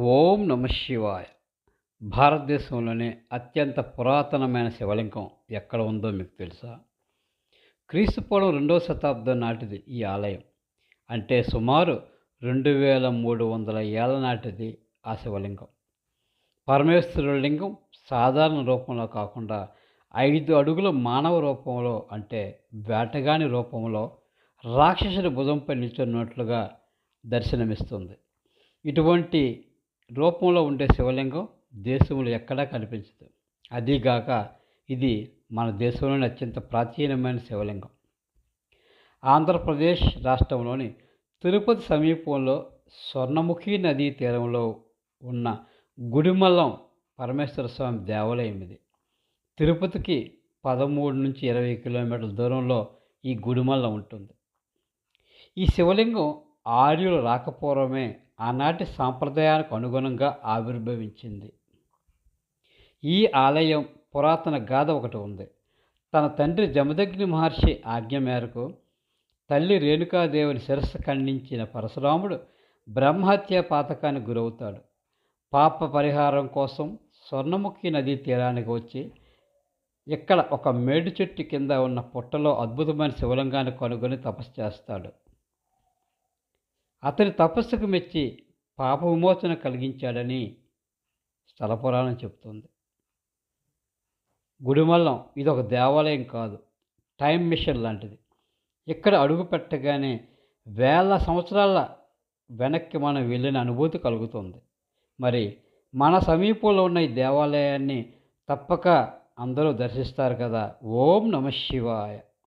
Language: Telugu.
ఓం నమ శివాయ. భారతదేశంలోనే అత్యంత పురాతనమైన శివలింగం ఎక్కడ ఉందో మీకు తెలుసా? క్రీస్తుపూర్వం రెండవ శతాబ్దం నాటిది ఈ ఆలయం. అంటే సుమారు రెండు వేల మూడు వందల ఏళ్ళ నాటిది ఆ శివలింగం. పరమేశ్వరుడి లింగం సాధారణ రూపంలో కాకుండా ఐదు అడుగుల మానవ రూపంలో అంటే వేటగాని రూపంలో రాక్షసుడి భుజంపై నిల్చున్నట్లుగా దర్శనమిస్తుంది. ఇటువంటి రూపంలో ఉండే శివలింగం దేశంలో ఎక్కడా కనిపించదు. అదీగాక ఇది మన దేశంలోని అత్యంత ప్రాచీనమైన శివలింగం. ఆంధ్రప్రదేశ్ రాష్ట్రంలోని తిరుపతి సమీపంలో స్వర్ణముఖి నదీ తీరంలో ఉన్న గుడిమల్లం పరమేశ్వర స్వామి దేవాలయం ఇది. తిరుపతికి పదమూడు నుంచి ఇరవై కిలోమీటర్ల దూరంలో ఈ గుడిమల్లం ఉంటుంది. ఈ శివలింగం ఆర్యులు రాకపూర్వమే ఆనాటి సాంప్రదాయానికి అనుగుణంగా ఆవిర్భవించింది. ఈ ఆలయం పురాతన గాథ ఒకటి ఉంది. తన తండ్రి జమదగ్ని మహర్షి ఆజ్ఞ మేరకు తల్లి రేణుకాదేవిని శిరస్సు ఖండించిన పరశురాముడు బ్రహ్మహత్య పాతకానికి గురవుతాడు. పాప పరిహారం కోసం స్వర్ణముఖి నదీ తీరానికి వచ్చి ఇక్కడ ఒక మేడు చెట్టు కింద ఉన్న పుట్టలో అద్భుతమైన శివలింగాన్ని కనుగొని తపస్సు చేస్తాడు. అతని తపస్సుకు మెచ్చి పాప విమోచన కలిగించాడని స్థలపురాణం చెబుతుంది. గుడిమల్లం ఇది ఒక దేవాలయం కాదు టైం మిషన్ లాంటిది. ఇక్కడ అడుగు పెట్టగానే వేల సంవత్సరాల వెనక్కి మనం వెళ్ళిన అనుభూతి కలుగుతుంది. మరి మన సమీపంలో ఉన్న ఈ దేవాలయాన్ని తప్పక అందరూ దర్శిస్తారు కదా. ఓం నమ శివాయ.